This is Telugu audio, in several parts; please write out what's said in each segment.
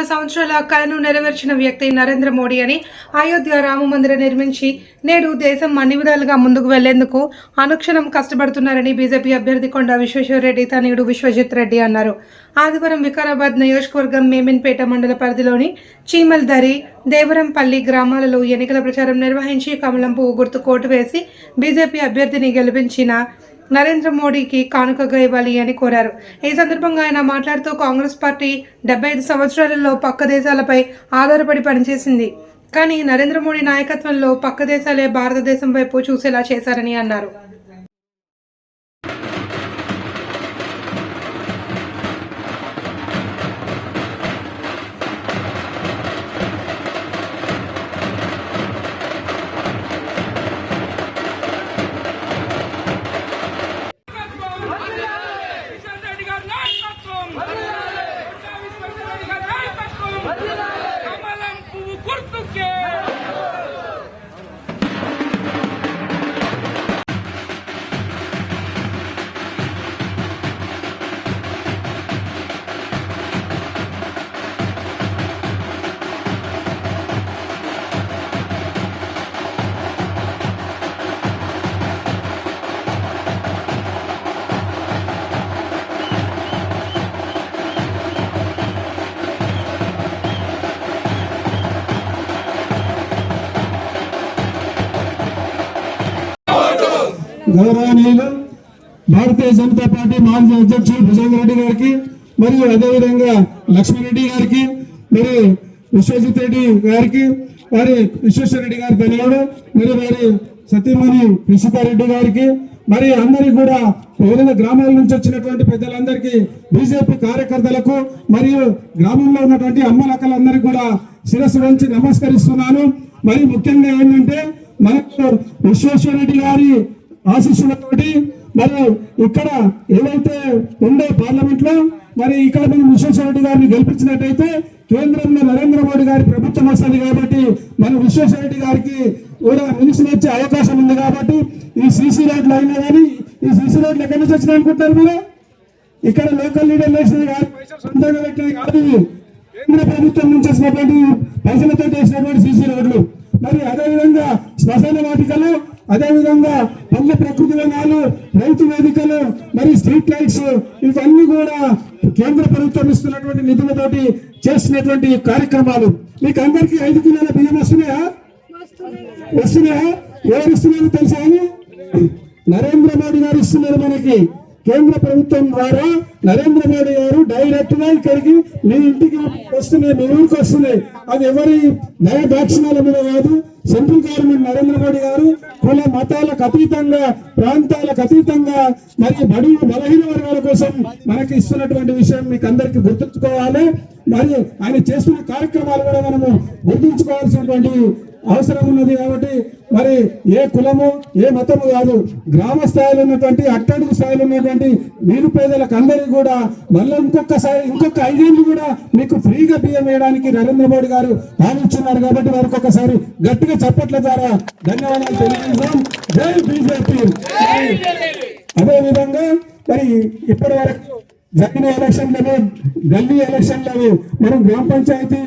వందల సంవత్సరాల కలను నెరవేర్చిన వ్యక్తి నరేంద్ర మోడీ అని అయోధ్య రామ మందిరం నిర్మించి నేడు దేశం అన్ని విధాలుగా ముందుకు వెళ్ళేందుకు అనుక్షణం కష్టపడుతున్నారని బీజేపీ అభ్యర్థి కొండ విశ్వేశ్వరరెడ్డి తనయుడు విశ్వజిత్ రెడ్డి అన్నారు. ఆదివారం వికారాబాద్ నియోజకవర్గం మేమిన్పేట మండల పరిధిలోని చీమల్దరి దేవరంపల్లి గ్రామాలలో ఎన్నికల ప్రచారం నిర్వహించి కమలం పువ్వు గుర్తు కోటు వేసి బీజేపీ అభ్యర్థిని గెలిపించిన నరేంద్ర మోడీకి కానుకగా ఇవ్వాలి అని కోరారు. ఈ సందర్భంగా ఆయన మాట్లాడుతూ కాంగ్రెస్ పార్టీ డెబ్బై ఐదు సంవత్సరాలలో పక్క దేశాలపై ఆధారపడి పనిచేసింది. కానీ నరేంద్ర మోడీ నాయకత్వంలో పక్క దేశాలే భారతదేశం వైపు చూసేలా చేశారని అన్నారు. గౌరవనీయులు భారతీయ జనతా పార్టీ మాజీ అధ్యక్షులు భుజంగ రెడ్డి గారికి మరియు అదేవిధంగా లక్ష్మణరెడ్డి గారికి మరి విశ్వజిత్ రెడ్డి గారికి వారి విశ్వేశ్వర రెడ్డి గారి ధన్యవాడు మరియు వారి సతీమణి రెడ్డి గారికి మరి అందరికి కూడా వివిధ గ్రామాల నుంచి వచ్చినటువంటి పెద్దలందరికీ బీజేపీ కార్యకర్తలకు మరియు గ్రామంలో ఉన్నటువంటి అమ్మలక్కలందరికీ కూడా శిరస్సు వంచి నమస్కరిస్తున్నాను. మరి ముఖ్యంగా ఏంటంటే మనకు విశ్వేశ్వర రెడ్డి గారి ఆశీస్సులతోటి మరి ఇక్కడ ఏదైతే ఉందో పార్లమెంట్లో మరి ఇక్కడ మనం విశ్వేశ్వరరెడ్డి గారిని గెలిపించినట్టయితే కేంద్రంలో నరేంద్ర మోడీ గారి ప్రభుత్వం వస్తుంది కాబట్టి మన విశ్వేశ్వరరెడ్డి గారికి కూడా మినిషన్ వచ్చే అవకాశం ఉంది కాబట్టి ఈ సీసీ రోడ్లు అయినా కానీ ఈ సీసీ రోడ్లు ఎక్కడి నుంచి వచ్చినాయి అనుకుంటారు మీరు? ఇక్కడ లోకల్ లీడర్లు వేసినది కాదు సొంతంగా పెట్టినది కాదు కేంద్ర ప్రభుత్వం నుంచి వచ్చినటువంటి పైసలతో చేసినటువంటి సీసీ రోడ్లు. మరి అదేవిధంగా శ్మశాన వాటికలు అదేవిధంగా మరి ఇవన్నీ కూడా కేంద్ర ప్రభుత్వం ఇస్తున్నటువంటి నిధులతోటి చేస్తున్నటువంటి కార్యక్రమాలు. మీకు అందరికి ఐదు కిలోల బియ్యం వస్తున్నాయా? వస్తున్నాయా? ఎవరు ఇస్తున్నారో తెలుసా అని? నరేంద్ర మోడీ గారు ఇస్తున్నారు మనకి. కేంద్ర ప్రభుత్వం ద్వారా నరేంద్ర మోడీ గారు డైరెక్ట్గా ఇక్కడికి మీ ఇంటికి వస్తున్నాయి మీ ఊరికి వస్తున్నాయి. అది ఎవరి దయ దాక్షిణాల మీద కాదు సెంట్రల్ గవర్నమెంట్ నరేంద్ర మోడీ గారు కుల మతాలకు అతీతంగా ప్రాంతాలకు అతీతంగా మరియు బడుగు బలహీన వర్గాల కోసం మనకి ఇస్తున్నటువంటి విషయం మీకు అందరికీ గుర్తుంచుకోవాలి. మరియు ఆయన చేస్తున్న కార్యక్రమాలు కూడా మనము గుర్తుంచుకోవాల్సినటువంటి అవసరం ఉన్నది కాబట్టి మరి ఏ కులము ఏ మతము కాదు. గ్రామ స్థాయిలో ఉన్నటువంటి అట్టడుగు స్థాయిలో ఉన్నటువంటి నిరుపేదలకు అందరికీ కూడా మళ్ళీ ఇంకొకసారి ఇంకొక ఐదేళ్ళు కూడా మీకు ఫ్రీగా బియ్యం వేయడానికి నరేంద్ర మోడీ గారు హామీస్తున్నారు కాబట్టి వారికి ఒకసారి గట్టిగా చప్పట్ల ద్వారా ధన్యవాదాలు తెలియజేస్తాం జై బీజేపీ. అదే విధంగా మరి ఇప్పటి వరకు జరిగిన ఎలక్షన్లలో గల్లీ ఎలక్షన్లలో మనం గ్రామ పంచాయతీ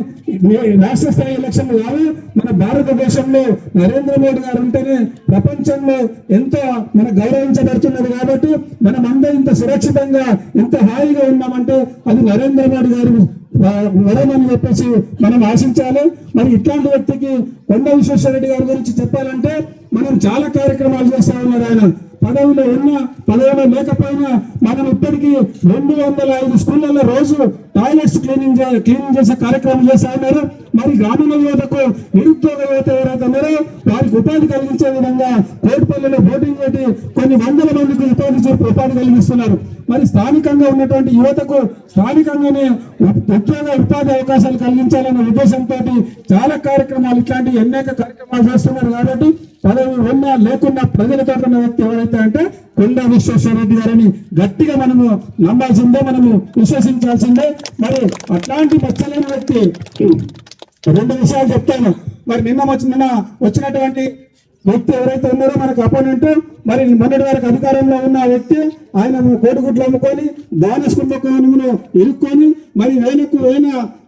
రాష్ట్ర స్థాయి ఎలక్షన్లు కావు మన భారతదేశంలో నరేంద్ర మోడీ గారు ఉంటేనే ప్రపంచంలో ఎంతో మన గౌరవించబడుతున్నది కాబట్టి మనం అందరం ఇంత సురక్షితంగా ఎంత హాయిగా ఉన్నామంటే అది నరేంద్ర మోడీ గారు వరమని చెప్పేసి మనం ఆశించాలి. మరి ఇట్లాంటి వ్యక్తికి కొండ విశ్వేశ్వరరెడ్డి గారి గురించి చెప్పాలంటే మనం చాలా కార్యక్రమాలు చేస్తా ఉన్నారు ఆయన. పదవిలో ఉన్న పదవిలో లేకపోయినా మనం ఇప్పటికీ రెండు వందల ఐదు స్కూళ్ళల్లో రోజు టాయిలెట్స్ క్లీనింగ్ క్లీనింగ్ చేసే కార్యక్రమం చేశామన్నారు మరి గ్రామీణ యువతకు నిరుద్యోగ యువత ఎవరైతే ఉన్నారో వారికి ఉపాధి కలిగించే విధంగా కోటిపల్లిలో బోటింగ్ పెట్టి కొన్ని వందల మందికి ఉపాధి ఉపాధి కలిగిస్తున్నారు. మరి స్థానికంగా ఉన్నటువంటి యువతకు స్థానికంగానే ఉద్యోగ ఉపాధి అవకాశాలు కలిగించాలనే ఉద్దేశంతో చాలా కార్యక్రమాలు ఇట్లాంటి అనేక కార్యక్రమాలు చేస్తున్నారు కాబట్టి పదవి ఉన్నా లేకున్నా ప్రజలతో ఉన్న వ్యక్తి ఎవరైతే అంటే కొండ విశ్వేశ్వరరెడ్డి గారని గట్టిగా మనము నమ్మాల్సిందే మనము విశ్వసించాల్సిందే. మరి అట్లాంటి మచ్చలేని వ్యక్తి రెండు విషయాలు చెప్తాను. మరి నిన్న వచ్చిన నిన్న వచ్చినటువంటి వ్యక్తి ఎవరైతే ఉన్నారో మనకు అపోనెంట్ మరి మొన్నటి వరకు అధికారంలో ఉన్న ఆ వ్యక్తి ఆయన కోడిగుడ్లు అమ్ముకొని దానస్ కుంభకోణంలో ఇరుక్కొని మరి వేలకు వేల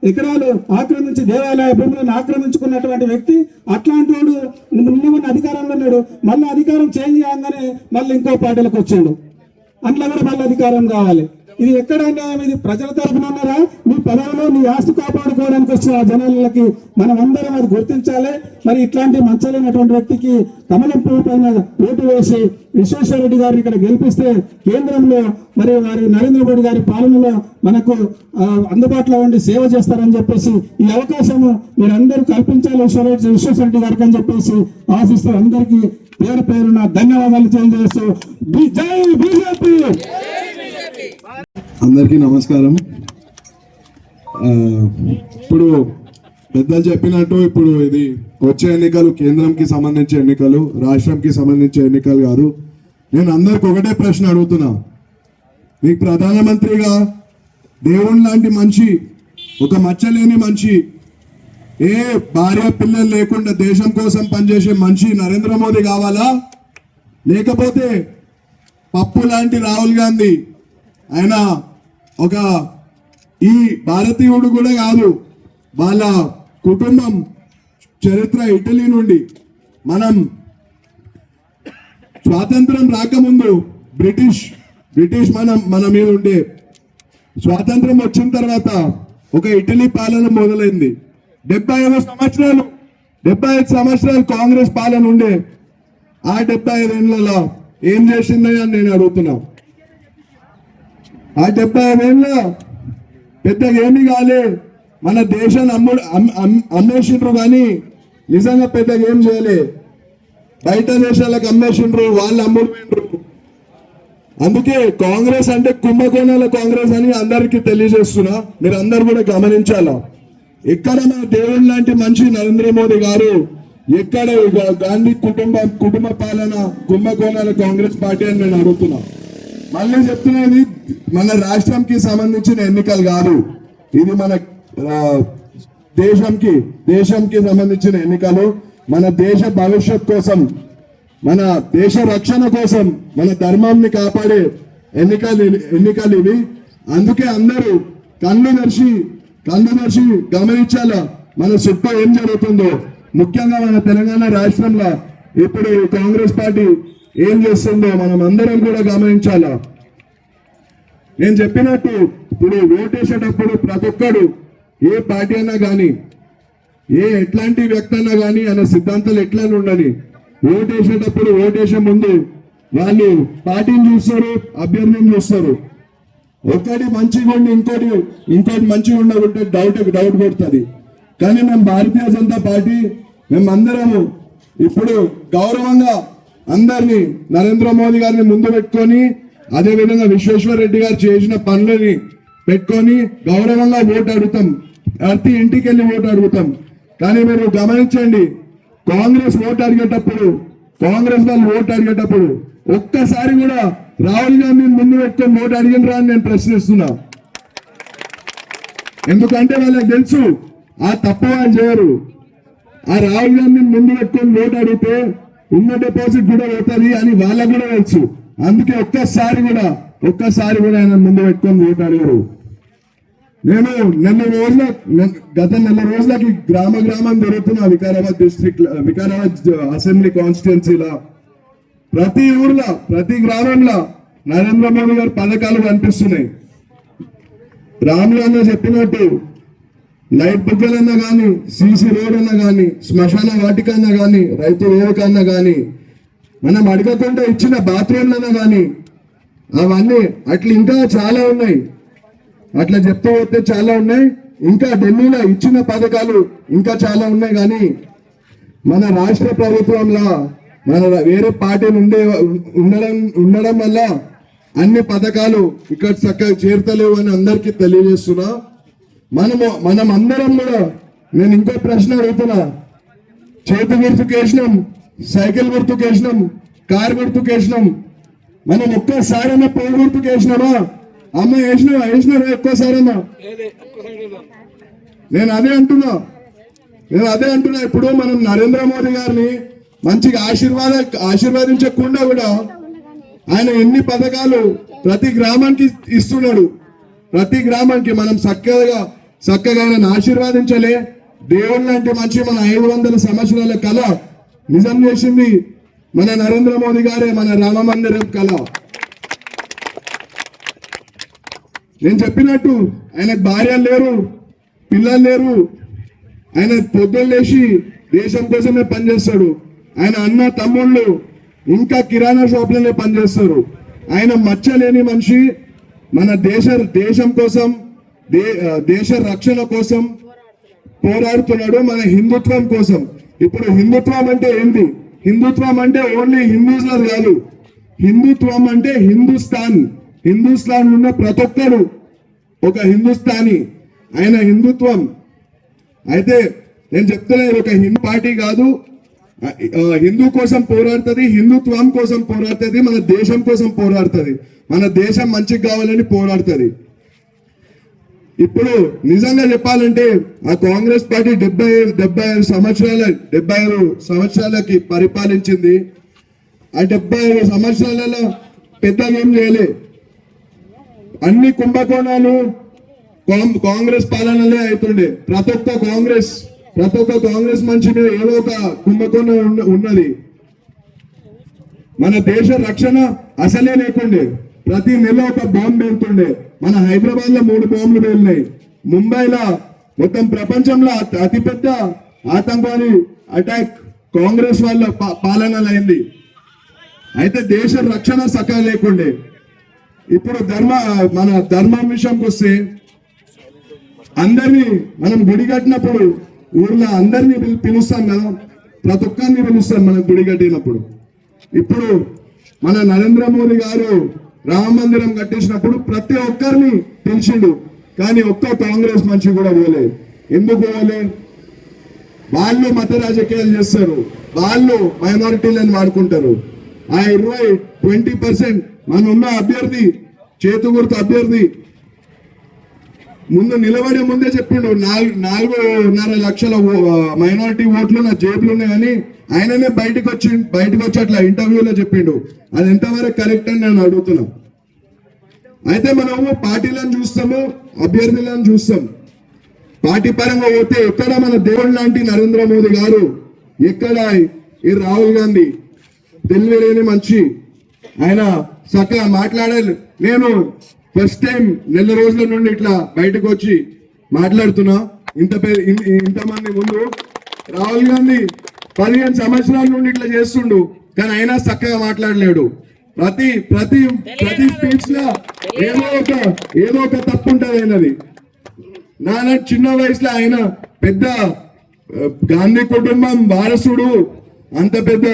ఎకరాలు ఆక్రమించి దేవాలయ భూములను ఆక్రమించుకున్నటువంటి వ్యక్తి అట్లాంటి వాడు నిన్న అధికారంలో ఉన్నాడు. మళ్ళీ అధికారం చేంజ్ చేయగానే మళ్ళీ ఇంకో పార్టీలకు వచ్చాడు. అట్లా కూడా మళ్ళీ అధికారం కావాలి. ఇది ఎక్కడ అన్యాయం ఇది ప్రజల తరఫున ఉన్నారా మీ పదవిలో మీ ఆస్తి కాపాడుకోవడానికి వచ్చిన ఆ జనాలకి మనం అందరం అది గుర్తించాలి. మరి ఇట్లాంటి మంచలేనటువంటి వ్యక్తికి కమలం పువ్వు పైన ఓటు వేసి విశ్వేశ్వరరెడ్డి గారిని ఇక్కడ గెలిపిస్తే కేంద్రంలో మరి వారి నరేంద్ర మోడీ గారి పాలనలో మనకు అందుబాటులో ఉండి సేవ చేస్తారని చెప్పేసి ఈ అవకాశము మీరందరూ కల్పించాలి విశ్వరెడ్డి విశ్వేశ్వర రెడ్డి గారికి అని చెప్పేసి ఆశిస్తూ అందరికీ పేరు పేరున ధన్యవాదాలు తెలియజేస్తూ జై బీజేపీ! అందరికీ నమస్కారం. ఆ, ఇప్పుడు పెద్దలు చెప్పినట్టు ఇప్పుడు ఇది వచ్చే ఎన్నికలు కేంద్రంకి సంబంధించి ఎన్నికలు రాష్ట్రంకి సంబంధించి ఎన్నికలు కాదు. నేను అందరికి ఒకటే ప్రశ్న అడుగుతున్నా. మీకు ప్రధానమంత్రిగా దేవుని లాంటి మనిషి ఒక మచ్చలేని మనిషి ఏ భార్య పిల్లలు లేకుండా దేశం కోసం పనిచేసే మనిషి నరేంద్ర మోదీ కావాలా? లేకపోతే పప్పు లాంటి రాహుల్ గాంధీ ఆయన ఒక ఈ భారతీయుడు కూడా కాదు వాళ్ళ కుటుంబం చరిత్ర ఇటలీ నుండి. మనం స్వాతంత్రం రాకముందు బ్రిటిష్ బ్రిటిష్ మనం మన మీద ఉండే స్వాతంత్రం వచ్చిన తర్వాత ఒక ఇటలీ పాలన మొదలైంది. డెబ్బై ఐదు సంవత్సరాలు డెబ్బై ఐదు సంవత్సరాలు కాంగ్రెస్ పాలన ఉండే ఆ డెబ్బై ఐదేళ్ళలో ఏం చేసిందని నేను అడుగుతున్నాను ఆ డెబ్బై ఐదేళ్ళ పెద్దగా ఏమి కాలే. మన దేశాన్ని అమ్ముడు అమ్మేసిండ్రు కానీ నిజంగా పెద్దగా ఏం చేయలే. బయట దేశాలకు అమ్మేసిండ్రు వాళ్ళు అమ్ముడు అందుకే కాంగ్రెస్ అంటే కుంభకోణాల కాంగ్రెస్ అని అందరికీ తెలియజేస్తున్నా. మీరు అందరు కూడా గమనించాలా? ఎక్కడ మన దేవుడు లాంటి మనిషి నరేంద్ర మోదీ గారు ఎక్కడ గాంధీ కుటుంబ కుటుంబ పాలన కుంభకోణాల కాంగ్రెస్ పార్టీ అని నేను అడుగుతున్నా. మళ్ళీ చెప్తున్నది మన రాష్ట్రంకి సంబంధించిన ఎన్నికలు కాదు. ఇది మన దేశంకి దేశంకి సంబంధించిన ఎన్నికలు. మన దేశ భవిష్యత్ కోసం మన దేశ రక్షణ కోసం మన ధర్మాన్ని కాపాడే ఎన్నికలు ఎన్నికలు ఇవి. అందుకే అందరూ కన్ను దర్శి కన్ను దర్శి గమనించాలా మన చుట్టూ ఏం జరుగుతుందో. ముఖ్యంగా మన తెలంగాణ రాష్ట్రంలో ఇప్పుడు కాంగ్రెస్ పార్టీ ఏం చేస్తుందో మనం అందరం కూడా గమనించాలా? నేను చెప్పినట్టు ఇప్పుడు ఓటేసేటప్పుడు ప్రతి ఒక్కడు ఏ పార్టీ అయినా కానీ ఏ ఎట్లాంటి వ్యక్తి అయినా కానీ ఆయన సిద్ధాంతాలు ఎట్లా ఉండని ఓటేసేటప్పుడు ఓటేసే ముందు వాళ్ళు పార్టీని చూస్తారు అభ్యర్థిని చూస్తారు. ఒకటి మంచిగా ఉండి ఇంకోటి ఇంకోటి మంచిగా ఉండకుంటే డౌట్ డౌట్ కొడుతుంది. కానీ మేము భారతీయ జనతా పార్టీ మేము అందరము ఇప్పుడు గౌరవంగా అందరినీ నరేంద్ర మోదీ గారిని ముందు పెట్టుకొని అదే విధంగా విశ్వేశ్వర రెడ్డి గారు చేసిన పనులని పెట్టుకొని గౌరవంగా ఓటు అడుగుతాం. ప్రతి ఇంటికి వెళ్ళి ఓటు అడుగుతాం. కానీ మీరు గమనించండి కాంగ్రెస్ ఓటు అడిగేటప్పుడు కాంగ్రెస్ వాళ్ళు ఓటు అడిగేటప్పుడు ఒక్కసారి కూడా రాహుల్ గాంధీని ముందు పెట్టుకొని ఓటు అడిగినరా అని నేను ప్రశ్నిస్తున్నా. ఎందుకంటే వాళ్ళకి తెలుసు ఆ తప్పు వాళ్ళు చేయరు. ఆ రాహుల్ గాంధీని ముందు పెట్టుకొని ఓటు అడిగితే ఉన్న డిపాజిట్ కూడా పోతుంది అని వాళ్ళకు కూడా తెలుసు. అందుకే ఒక్కసారి కూడా ఒక్కసారి కూడా ఆయన ముందు పెట్టుకొని ఓటు అడిగారు నేను నెల రోజుల గత నెల రోజులకి గ్రామ గ్రామం జరుగుతున్న వికారాబాద్ డిస్ట్రిక్ట్ వికారాబాద్ అసెంబ్లీ కాన్స్టిట్యున్సీలో ప్రతి ఊర్లో ప్రతి గ్రామంలో నరేంద్ర మోడీ గారి పథకాలు కనిపిస్తున్నాయి. రాములు చెప్పినట్టు లైట్ బుగ్గలన్నా కానీ సీసీ రోడ్ అన్నా కానీ శ్మశాన వాటిక అన్నా కానీ రైతు వేదిక అన్నా కానీ మనం అడగకుండా ఇచ్చిన బాత్రూమ్లన్నా కానీ అవన్నీ అట్లా ఇంకా చాలా ఉన్నాయి. అట్లా చెప్తూ పోతే చాలా ఉన్నాయి. ఇంకా ఢిల్లీలో ఇచ్చిన పథకాలు ఇంకా చాలా ఉన్నాయి కానీ మన రాష్ట్ర ప్రభుత్వంలో మన వేరే పార్టీలు ఉండే ఉండడం ఉండడం వల్ల అన్ని పథకాలు ఇక్కడ చక్కగా చేరతలేవు అని అందరికీ తెలియజేస్తున్నా. మనము మనం అందరం కూడా నేను ఇంకో ప్రశ్న అడుగుతున్నా. చేతి గుర్తుకేసినాం సైకిల్ గుర్తుకేసినాం కార్ గుర్తుకేసినాం మనం ఒక్కసారైనా పువ్వు గుర్తుకేసినామా అమ్మ వేసినావా? వేసినారా ఒక్కసారైనా నేను అదే అంటున్నా. నేను అదే అంటున్నా. ఇప్పుడు మనం నరేంద్ర మోదీ గారిని మంచిగా ఆశీర్వాద ఆశీర్వాదించకుండా కూడా ఆయన ఎన్ని పథకాలు ప్రతి గ్రామానికి ఇస్తున్నాడు. ప్రతి గ్రామానికి మనం చక్కగా చక్కగా ఆయన ఆశీర్వాదించలే. దేవుడు లాంటి మంచి మన ఐదు వందల సంవత్సరాల కళ నిజం చేసింది మన నరేంద్ర మోదీ గారే మన రామ మందిరం కళ. నేను చెప్పినట్టు ఆయనకు భార్య లేరు పిల్లలు లేరు. ఆయన పొద్దున్న లేచి దేశం కోసమే పనిచేస్తాడు. ఆయన అన్న తమ్ముళ్ళు ఇంకా కిరాణా షాప్లనే పనిచేస్తారు. ఆయన మచ్చలేని మనిషి. మన దేశ దేశం కోసం దే దేశ రక్షణ కోసం పోరాడుతున్నాడు మన హిందుత్వం కోసం. ఇప్పుడు హిందుత్వం అంటే ఏంటి హిందుత్వం అంటే ఓన్లీ హిందూస్ కాదు. హిందుత్వం అంటే హిందుస్థాన్. హిందుస్థాన్ ఉన్న ప్రతి ఒక్కరు ఒక హిందుస్థానీ. ఆయన హిందుత్వం. అయితే నేను చెప్తలేదు ఒక హిందూ పార్టీ కాదు హిందూ కోసం పోరాడుతుంది హిందుత్వం కోసం పోరాడుతుంది మన దేశం కోసం పోరాడుతుంది. మన దేశం మంచిగా కావాలని పోరాడుతుంది. ఇప్పుడు నిజంగా చెప్పాలంటే ఆ కాంగ్రెస్ పార్టీ డెబ్బై డెబ్బై ఐదు సంవత్సరాల డెబ్బై ఐదు సంవత్సరాలకి పరిపాలించింది. ఆ డెబ్బై ఐదు సంవత్సరాలలో పెద్దగా ఏం చేయలే. అన్ని కుంభకోణాలు కాం- కాంగ్రెస్ పాలనలే అవుతుండే. ప్రతి ఒక్క కాంగ్రెస్ ప్రతి ఒక్క కాంగ్రెస్ మనిషి మీద ఏదో ఒక కుంభకోణం ఉన్నది. మన దేశ రక్షణ అసలే లేకుండే. ప్రతి నెల ఒక బాంబు వెళ్తుండే మన హైదరాబాద్లో మూడు బాంబులు వెళ్ళినాయి ముంబైలో మొత్తం ప్రపంచంలో అతిపెద్ద ఆతంకవాది అటాక్ కాంగ్రెస్ వాళ్ళ పాలనలైంది. అయితే దేశ రక్షణ సక లేకుండే. ఇప్పుడు ధర్మ మన ధర్మం విషయంకి వస్తే అందరినీ మనం గుడి కట్టినప్పుడు ఊర్లో అందరినీ పిలుస్తాం కదా ప్రతి ఒక్కరిని పిలుస్తాం మనం గుడి కట్టినప్పుడు ఇప్పుడు మన నరేంద్ర మోదీ గారు రామ మందిరం కట్టించినప్పుడు ప్రతి ఒక్కరిని పిలిచిండు. కానీ ఒక్క కాంగ్రెస్ మనిషి కూడా పోలే. ఎందుకు పోలే? వాళ్ళు మత రాజకీయాలు చేస్తారు. వాళ్ళు మైనారిటీలను వాడుకుంటారు. ఆ ఇరవై ట్వంటీ పర్సెంట్ మన ఉన్న అభ్యర్థి చేతు అభ్యర్థి ముందు నిలబడే ముందే చెప్పిండు నాలుగు నాలుగున్నర లక్షల మైనారిటీ ఓట్లు నా జేబులు ఉన్నాయని ఆయననే బయటకు వచ్చి బయటకు వచ్చి అట్లా ఇంటర్వ్యూలో చెప్పిండు. అది ఎంతవరకు కరెక్ట్ అని నేను అడుగుతున్నా. అయితే మనము పార్టీలను చూస్తాము అభ్యర్థులను చూస్తాం. పార్టీ పరంగా పోతే ఎక్కడ మన దేవుడు లాంటి నరేంద్ర మోదీ గారు ఎక్కడ ఈ రాహుల్ గాంధీ తెలివి లేని మంచి ఆయన చక్కగా మాట్లాడాలి నేను ఫస్ట్ టైం నెల రోజుల నుండి ఇట్లా బయటకు వచ్చి మాట్లాడుతున్నా. ఇంత ఇంతమంది ముందు రాహుల్ గాంధీ పదిహేను సంవత్సరాల నుండి ఇట్లా చేస్తుండు కానీ అయినా చక్కగా మాట్లాడలేడు. ప్రతి ప్రతి ప్రతి స్పీచ్లో ఏదో ఒక ఏదో ఒక తప్పు ఉంటుంది అయినది నాన్న చిన్న వయసులో ఆయన పెద్ద గాంధీ కుటుంబం వారసుడు అంత పెద్ద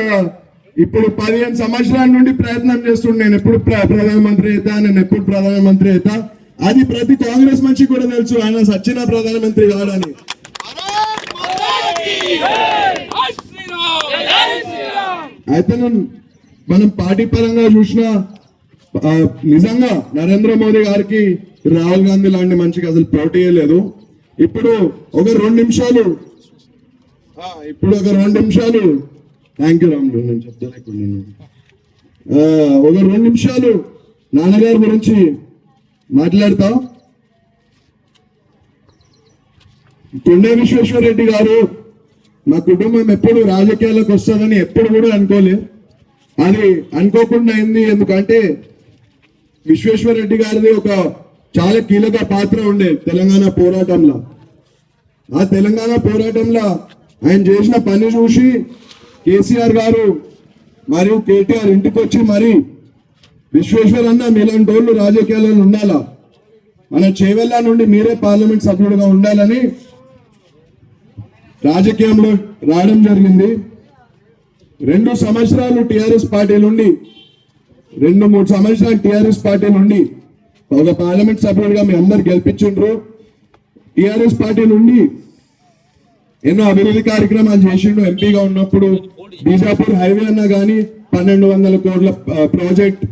ఇప్పుడు పదిహేను సంవత్సరాల నుండి ప్రయత్నం చేస్తుండే నేను ఎప్పుడు ప్ర- ప్రధానమంత్రి అవుతా నేను ఎప్పుడు ప్రధానమంత్రి అవుతా. అది ప్రతి కాంగ్రెస్ మనిషి కూడా తెలుసు ఆయన సచ్చిన ప్రధానమంత్రి కాడని. అయితే నేను- మనం పార్టీ పరంగా చూసిన నిజంగా నరేంద్ర మోదీ గారికి రాహుల్ గాంధీ లాంటి మనిషికి అసలు పోటీ లేదు. ఇప్పుడు ఒక రెండు నిమిషాలు ఇప్పుడు ఒక రెండు నిమిషాలు థ్యాంక్ యూ రాములు నేను చెప్తాను ఒక రెండు నిమిషాలు నాన్నగారి గురించి మాట్లాడతా. కొండే విశ్వేశ్వరరెడ్డి గారు మా కుటుంబం ఎప్పుడు రాజకీయాలకు వస్తుందని ఎప్పుడు కూడా అనుకోలే. అది అనుకోకుండా అయింది. ఎందుకంటే విశ్వేశ్వరరెడ్డి గారిది ఒక చాలా కీలక పాత్ర ఉండే తెలంగాణ పోరాటంలో. ఆ తెలంగాణ పోరాటంలో ఆయన చేసిన పని చూసి కేసీఆర్ గారు మరియు కేటీఆర్ ఇంటికి వచ్చి మరి విశ్వేశ్వర్ అన్న మీలాంటి వాళ్ళు రాజకీయాల్లో ఉండాలా? మన చేవెళ్ళ నుండి మీరే పార్లమెంట్ సభ్యుడిగా ఉండాలని రాజకీయంలో రావడం జరిగింది. రెండు సంవత్సరాలు టిఆర్ఎస్ పార్టీ నుండి రెండు మూడు సంవత్సరాలు టిఆర్ఎస్ పార్టీ నుండి ఒక పార్లమెంట్ సభ్యుడిగా మీ అందరు గెలిపించుండ్రు. టిఆర్ఎస్ పార్టీ నుండి ఎన్నో అభివృద్ధి కార్యక్రమాలు చేసిండు. ఎంపీగా ఉన్నప్పుడు బీజాపూర్ హైవే అన్నా కానీ పన్నెండు వందల కోట్ల ప్రాజెక్ట్.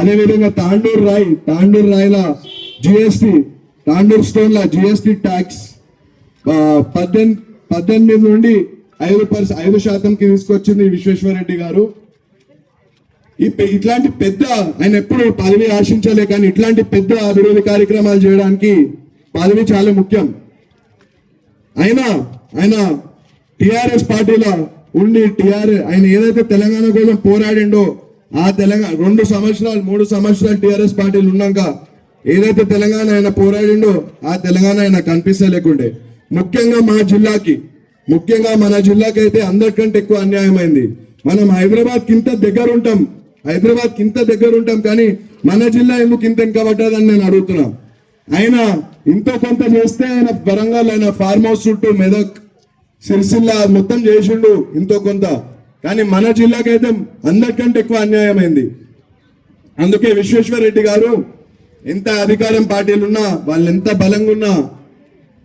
అదేవిధంగా తాండూరు రాయి తాండూరు రాయిల జిఎస్టి తాండూరు స్టోన్ల జిఎస్టి ట్యాక్స్ పద్దెనిమిది పద్దెనిమిది నుండి ఐదు పర్సెంట్ ఐదు శాతంకి తీసుకొచ్చింది విశ్వేశ్వర రెడ్డి గారు ఇట్లాంటి పెద్ద ఆయన ఎప్పుడు పదవి ఆశించలే కానీ ఇట్లాంటి పెద్ద అభివృద్ధి కార్యక్రమాలు చేయడానికి పదవి చాలా ముఖ్యం. అయినా ఆయన టిఆర్ఎస్ పార్టీలో ఉండి టిఆర్ఎస్ ఆయన ఏదైతే తెలంగాణ కోసం పోరాడిండో ఆ తెలంగాణ రెండు సంవత్సరాలు మూడు సంవత్సరాలు టిఆర్ఎస్ పార్టీలు ఉన్నాక ఏదైతే తెలంగాణ ఆయన పోరాడిండో ఆ తెలంగాణ ఆయన కనిపిస్తలేకుండే. ముఖ్యంగా మా జిల్లాకి ముఖ్యంగా మన జిల్లాకి అయితే అందరికంటే ఎక్కువ అన్యాయమైంది. మనం హైదరాబాద్ కింత దగ్గర ఉంటాం హైదరాబాద్ కింత దగ్గర ఉంటాం కానీ మన జిల్లా ఎందుకు ఇంత వెనకబడ్డదని నేను అడుగుతున్నాను ఆయన ఇంత కొంత చేస్తే ఆయన వరంగల్ ఆయన ఫార్మ్ హౌస్ చుట్టూ మెదక్ సిరిసిల్ల మొత్తం చేసిండు ఇంతో కొంత. కానీ మన జిల్లాకైతే అందరికంటే ఎక్కువ అన్యాయమైంది. అందుకే విశ్వేశ్వర రెడ్డి గారు ఎంత అధికారం పార్టీలు ఉన్నా వాళ్ళు ఎంత బలంగా ఉన్నా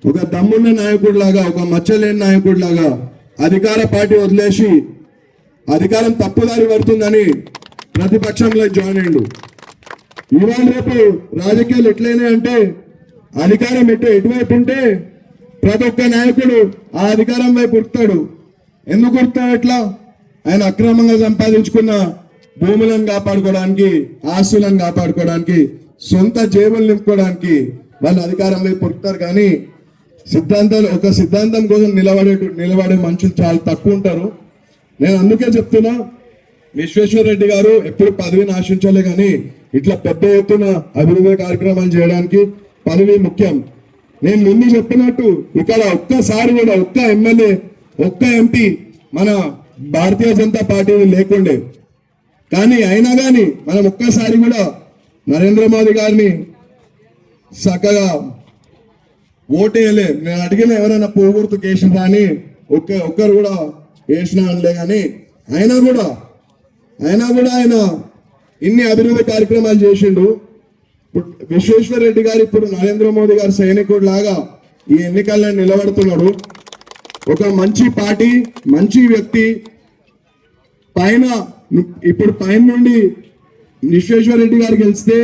ఒక దమ్మున్న నాయకుడు లాగా ఒక మచ్చలేని నాయకుడు లాగా అధికార పార్టీ వదిలేసి అధికారం తప్పుదారి పడుతుందని ప్రతిపక్షంలో జాయిన్ అయిండు. ఇవాళ రేపు రాజకీయాలు ఎట్లయినాయి అంటే అధికారం ఎటు ఎటువైపు ఉంటే ప్రతి ఒక్క నాయకుడు ఆ అధికారం వైపు ఉడతాడు ఎందుకు ఉడతాడు ఎట్లా ఆయన అక్రమంగా సంపాదించుకున్న భూములను కాపాడుకోవడానికి ఆస్తులను కాపాడుకోవడానికి సొంత జేబులు నింపుకోవడానికి వాళ్ళు అధికారం వైపు ఉరుకుతారు. కానీ సిద్ధాంతాలు ఒక సిద్ధాంతం కోసం నిలబడే నిలబడే మనుషులు చాలా తక్కువ ఉంటారు. నేను అందుకే చెప్తున్నా విశ్వేశ్వర రెడ్డి గారు ఎప్పుడు పదవిని ఆశించలే కానీ ఇట్లా పెద్ద ఎత్తున అభివృద్ధి కార్యక్రమాలు చేయడానికి పదవి ముఖ్యం. నేను ముందు చెప్పినట్టు ఇక్కడ ఒక్కసారి కూడా ఒక్క ఎమ్మెల్యే ఒక్క ఎంపీ మన భారతీయ జనతా పార్టీ లేకుండే. కానీ అయినా కానీ మనం ఒక్కసారి కూడా నరేంద్ర మోదీ గారిని చక్కగా ఓటేయలే. నేను అడిగిన ఎవరైనా పోగుర్తు కేసిన అని ఒక్క ఒక్కరు కూడా వేసిన అనలే కానీ అయినా కూడా అయినా కూడా ఆయన ఇన్ని అభివృద్ధి కార్యక్రమాలు చేసిండు. విశ్వేశ్వర రెడ్డి గారు ఇప్పుడు నరేంద్ర మోదీ గారు సైనికుడు లాగా ఈ ఎన్నికల్లో నిలబడుతున్నాడు. ఒక మంచి పార్టీ మంచి వ్యక్తి. పైన ఇప్పుడు పైన నుండి విశ్వేశ్వర రెడ్డి గారు గెలిస్తే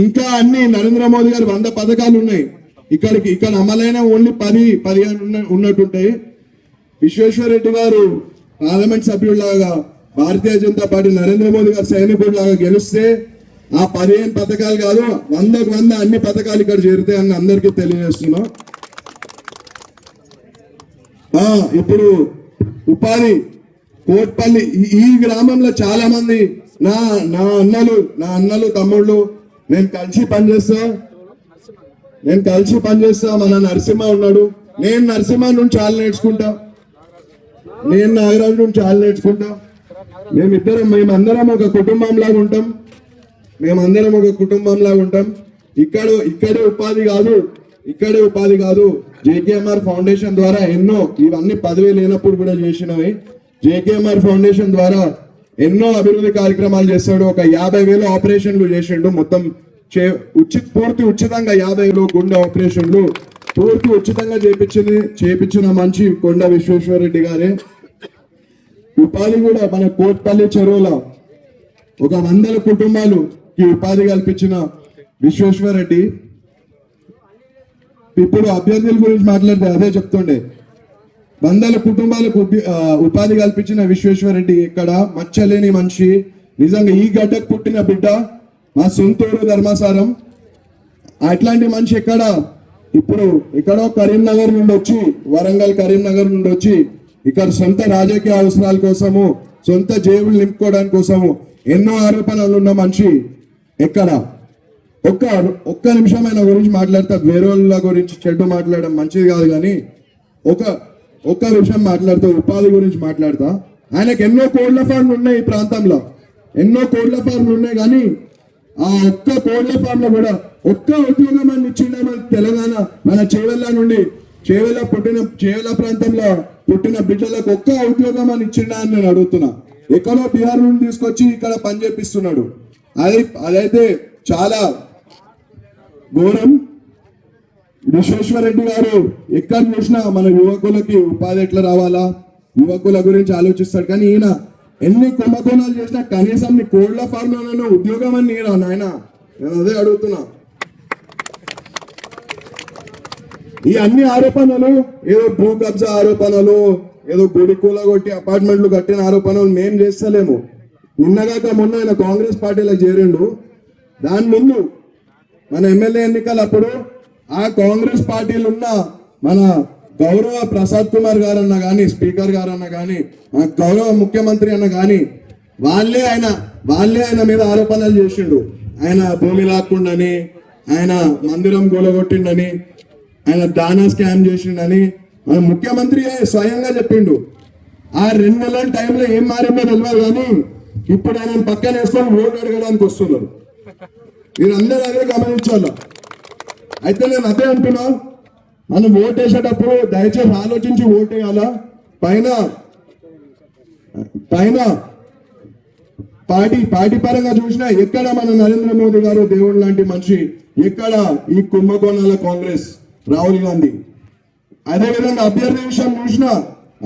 ఇంకా అన్ని నరేంద్ర మోదీ గారు వంద పథకాలు ఉన్నాయి. ఇక్కడికి ఇక్కడ అమలైన ఓన్లీ పది పదిహేను ఉన్నట్టుంటాయి విశ్వేశ్వర రెడ్డి గారు పార్లమెంట్ సభ్యుడిలాగా భారతీయ జనతా పార్టీ నరేంద్ర మోదీ గారు సైనికుడు లాగా గెలిస్తే ఆ పదిహేను పథకాలు కాదు వందకు వంద అన్ని పథకాలు ఇక్కడ చేరుతాయని అందరికీ తెలియజేస్తున్నాం. ఇప్పుడు ఉపాధి కోట్పల్లి ఈ- ఈ గ్రామంలో చాలా మంది నా నా అన్నలు నా అన్నలు తమ్ముళ్ళు నేను కలిసి పనిచేస్తా. నేను కలిసి పనిచేస్తా మన నరసింహ ఉన్నాడు. నేను నరసింహ నుంచి చాలా నేర్చుకుంటా. నేను నాగరాజు నుంచి చాలా నేర్చుకుంటా. మేమిద్దరం మేమందరం ఒక కుటుంబం లాగా ఉంటాం. మేమందరం ఒక కుటుంబం లాగా ఉంటాం. ఇక్కడ ఇక్కడే ఉపాధి కాదు ఇక్కడే ఉపాధి కాదు. జేకేఎంఆర్ ఫౌండేషన్ ద్వారా ఎన్నో ఇవన్నీ పదవి లేనప్పుడు కూడా చేసినవి. జేకేఎంఆర్ ఫౌండేషన్ ద్వారా ఎన్నో అభివృద్ధి కార్యక్రమాలు చేస్తాడు ఒక యాభై వేలు ఆపరేషన్లు చేసిండు మొత్తం. చే ఉచిత పూర్తి ఉచితంగా యాభై వేలు గుండె ఆపరేషన్లు పూర్తి ఉచితంగా చేపించింది చేపించిన మంచి కొండ విశ్వేశ్వరరెడ్డి గారే. ఉపాధి కూడా మన కోట్పల్లి చెరువులో ఒక వందల కుటుంబాలుకి ఉపాధి కల్పించిన విశ్వేశ్వరరెడ్డి ఇప్పుడు అభ్యర్థుల గురించి మాట్లాడితే అదే చెప్తుండే. వందల కుటుంబాలకు ఉపాధి కల్పించిన విశ్వేశ్వరరెడ్డి ఇక్కడ మచ్చలేని మనిషి. నిజంగా ఈ గడ్డకు పుట్టిన బిడ్డ మా సొంతూరు ధర్మాసారం. అట్లాంటి మనిషి ఎక్కడ? ఇప్పుడు ఎక్కడో కరీంనగర్ నుండి వచ్చి వరంగల్ కరీంనగర్ నుండి వచ్చి ఇక్కడ సొంత రాజకీయ అవసరాల కోసము సొంత జేబులు నింపుకోవడానికి కోసము ఎన్నో ఆరోపణలు ఉన్న మనిషి ఎక్కడ? ఒక్క ఒక్క నిమిషం ఆయన గురించి మాట్లాడతా వేరే వాళ్ళ గురించి చెడ్డు మాట్లాడడం మంచిది కాదు కానీ ఒక ఒక్క విషయం మాట్లాడుతూ ఉపాధి గురించి మాట్లాడతా. ఆయనకు ఎన్నో కోళ్ళ ఫార్మ్లు ఉన్నాయి ఈ ప్రాంతంలో. ఎన్నో కోళ్ళ ఫార్మ్లు ఉన్నాయి కానీ ఆ ఒక్క కోళ్ళ ఫార్మ్లో కూడా ఒక్క ఉద్యోగం అని ఇచ్చిండే మన తెలంగాణ మన చేవెళ్ళ నుండి చేవల పుట్టిన చేవల ప్రాంతంలో పుట్టిన బిడ్డలకు ఒక్క ఉద్యోగం అని ఇచ్చిండా అని నేను అడుగుతున్నా. ఎక్కడో బీహార్ నుండి తీసుకొచ్చి ఇక్కడ పని చేపిస్తున్నాడు. అది అదైతే చాలా ఘోరం. విశ్వేశ్వరరెడ్డి గారు ఎక్కడ చూసినా మన యువకులకి ఉపాధి ఎట్లా రావాలా? యువకుల గురించి ఆలోచిస్తాడు. కానీ ఈయన ఎన్ని కుంభకోణాలు చేసినా కనీసం నీ కోళ్ళ ఫార్మ్ ఉద్యోగం అని నేను నాయన? నేను అదే అడుగుతున్నా. ఈ అన్ని ఆరోపణలు ఏదో భూ కబ్జా ఆరోపణలు ఏదో గుడి కూలగొట్టి అపార్ట్మెంట్లు కట్టిన ఆరోపణలు మేం చేస్తలేము. నిన్నగాక మొన్న ఆయన కాంగ్రెస్ పార్టీలో చేరిండు. దాని ముందు మన ఎమ్మెల్యే ఎన్నికలు అప్పుడు ఆ కాంగ్రెస్ పార్టీలు ఉన్న మన గౌరవ ప్రసాద్ కుమార్ గారన్న కానీ స్పీకర్ గారన్న కానీ మన గౌరవ ముఖ్యమంత్రి అన్న కానీ వాళ్ళే ఆయన వాళ్ళే ఆయన మీద ఆరోపణలు చేసిండు. ఆయన భూమి లాక్కుండని ఆయన మందిరం గోలగొట్టిండని ఆయన దానా స్కామ్ చేసిండని మన ముఖ్యమంత్రి స్వయంగా చెప్పిండు. ఆ రెండు నెలల టైంలో ఏం మారిందో తెలియదు కానీ ఇప్పుడు ఆయన పక్కన వేసుకొని ఓటు అడగడానికి వస్తున్నారు. మీరందరూ అదే గమనించాలి? అయితే నేను అదే అంటున్నా మనం ఓటు వేసేటప్పుడు దయచేసి ఆలోచించి ఓటు వేయాలా? పైన పైన పార్టీ పార్టీ పరంగా చూసినా ఎక్కడ మన నరేంద్ర మోదీ గారు దేవుడు లాంటి మనిషి ఎక్కడ ఈ కుంభకోణాల కాంగ్రెస్? రాహుల్ గాంధీ. అదే విధంగా అభ్యర్థి విషయం చూసినా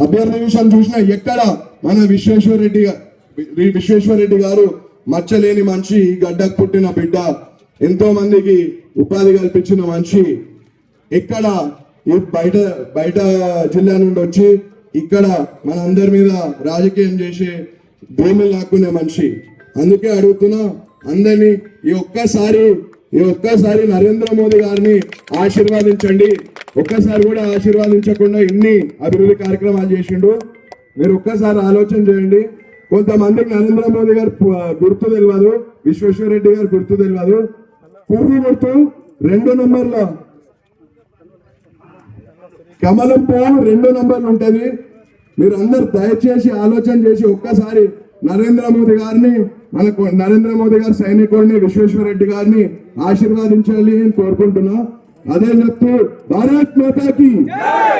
అభ్యర్థి విషయం చూసినా ఎక్కడ మన విశ్వేశ్వర రెడ్డి వి- విశ్వేశ్వర రెడ్డి గారు మచ్చలేని మనిషి ఈ గడ్డకు పుట్టిన బిడ్డ ఎంతో మందికి ఉపాధి కల్పించిన మనిషి. ఇక్కడ ఈ బయట బయట జిల్లా నుండి వచ్చి ఇక్కడ మన అందరి మీద రాజకీయం చేసే భూములు లాక్కునే మనిషి. అందుకే అడుగుతున్నా అందరినీ ఈ ఒక్కసారి ఈ ఒక్కసారి నరేంద్ర మోదీ గారిని ఆశీర్వాదించండి. ఒక్కసారి కూడా ఆశీర్వాదించకుండా ఇన్ని అభివృద్ధి కార్యక్రమాలు చేసిండు. మీరు ఒక్కసారి ఆలోచన చేయండి. కొంతమందికి నరేంద్ర మోదీ గారు గుర్తు తెలియదు. విశ్వేశ్వర రెడ్డి గారు గుర్తు తెలియదు. పువ్వు గుర్తు రెండు నంబర్లో. కమలం పువ్వు రెండు నంబర్లు ఉంటుంది. మీరు అందరు దయచేసి ఆలోచన చేసి ఒక్కసారి నరేంద్ర మోదీ గారిని మనకు నరేంద్ర మోదీ గారి సైనికుడిని విశ్వేశ్వర రెడ్డి గారిని ఆశీర్వాదించాలి అని కోరుకుంటున్నా. అదే చెప్తూ భారత్ మాతాకి